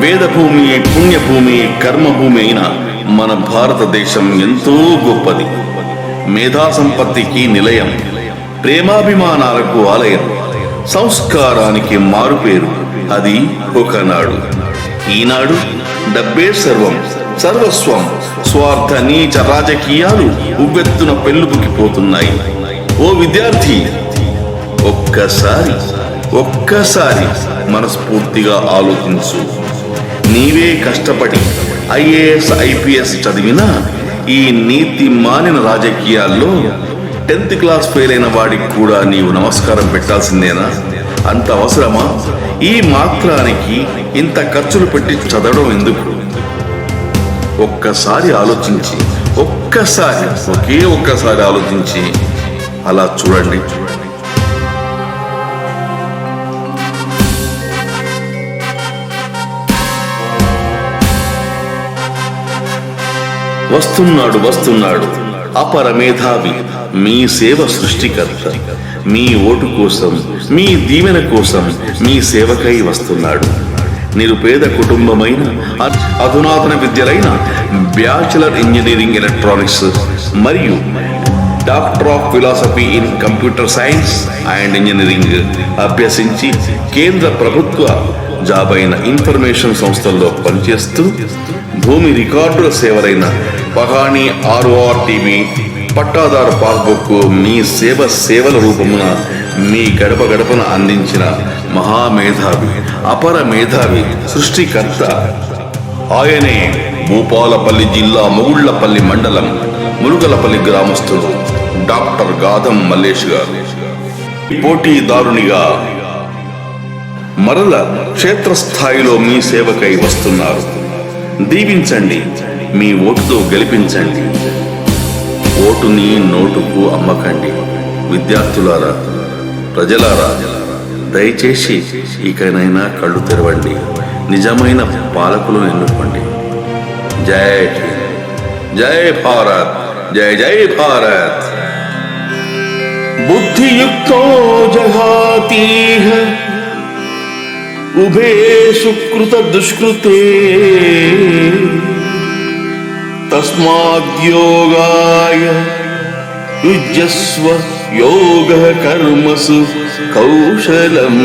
వేదభూమి పుణ్యభూమి కర్మభూమి అయిన మన భారతదేశం ఎంతో గొప్పది. మేధా సంపత్తికి నిలయం ప్రేమాభిమానాలకు ఆలయం సంస్కారానికి మారుపేరు. అది ఒకనాడు. ఈనాడు డబ్బే సర్వం సర్వస్వం స్వార్థ నీచ రాజకీయాలు ఉవ్వెత్తున పెళ్ళుబుకిపోతున్నాయి. ఓ విద్యార్థి ఒక్కసారి ఒక్కసారి మనస్ఫూర్తిగా ఆలోచించు. నీవే కష్టపడి ఐఏఎస్ ఐపీఎస్ చదివినా ఈ నీతి మానిన రాజకీయాల్లో టెన్త్ క్లాస్ ఫెయిల్ అయిన వాడికి కూడా నీవు నమస్కారం పెట్టాల్సిందేనా? అంత అవసరమా? ఈ మాత్రానికి ఇంత ఖర్చులు పెట్టి చదవడం ఎందుకు? ఒక్కసారి ఆలోచించి ఒక్కసారి ఒకే ఒక్కసారి ఆలోచించి అలా చూడండి. వస్తున్నాడు వస్తున్నాడు. అపర మేధావి మీ సేవ సృష్టికర్త. మీ ఓటు కోసం మీ దీవెన కోసం మీ సేవకై వస్తున్నాడు. నిరుపేద కుటుంబమైన అధునాతన విద్యలైన బ్యాచిలర్ ఇంజనీరింగ్ ఎలక్ట్రానిక్స్ మరియు doctor of philosophy in computer science and engineering అభ్యసించి కేంద్ర ప్రభుత్వ జాబ్ అయిన ఇన్ఫర్మేషన్ సంస్థల్లో పనిచేస్తూ భూమి రికార్డుల సేవలైన పహాణి ఆర్ఓఆర్ టీవీ పట్టాదారు పాస్బుక్ మీ సేవ సేవల రూపమున మీ గడప గడపన అందించిన మహామేధావి అపర మేధావి సృష్టికర్త ఆయనే భూపాలపల్లి జిల్లా మొగుళ్ళపల్లి మండలం మురుగలపల్లి గ్రామస్తుడు డాక్టర్ గాదం మల్లేష్ గారు. పోటీదారునిగా మరల క్షేత్రస్థాయిలో మీ సేవకై వస్తున్నారు. దీవించండి. మీ ఓటుతో గెలిపించండి. ఓటుని నోటుకు అమ్మకండి. విద్యార్థులారా ప్రజలారా దయచేసి ఇకనైనా కళ్ళు తెరవండి. నిజమైన పాలకులు ఎన్నుకోండి. జై జై భారత్. జై జై భారత్. బుద్ధియుక్తో జహాతీహ ఉభే సుకృత దుష్కృతే తస్మాద్యోగాయ యుజ్యస్వ యోగ కర్మసు కౌశలం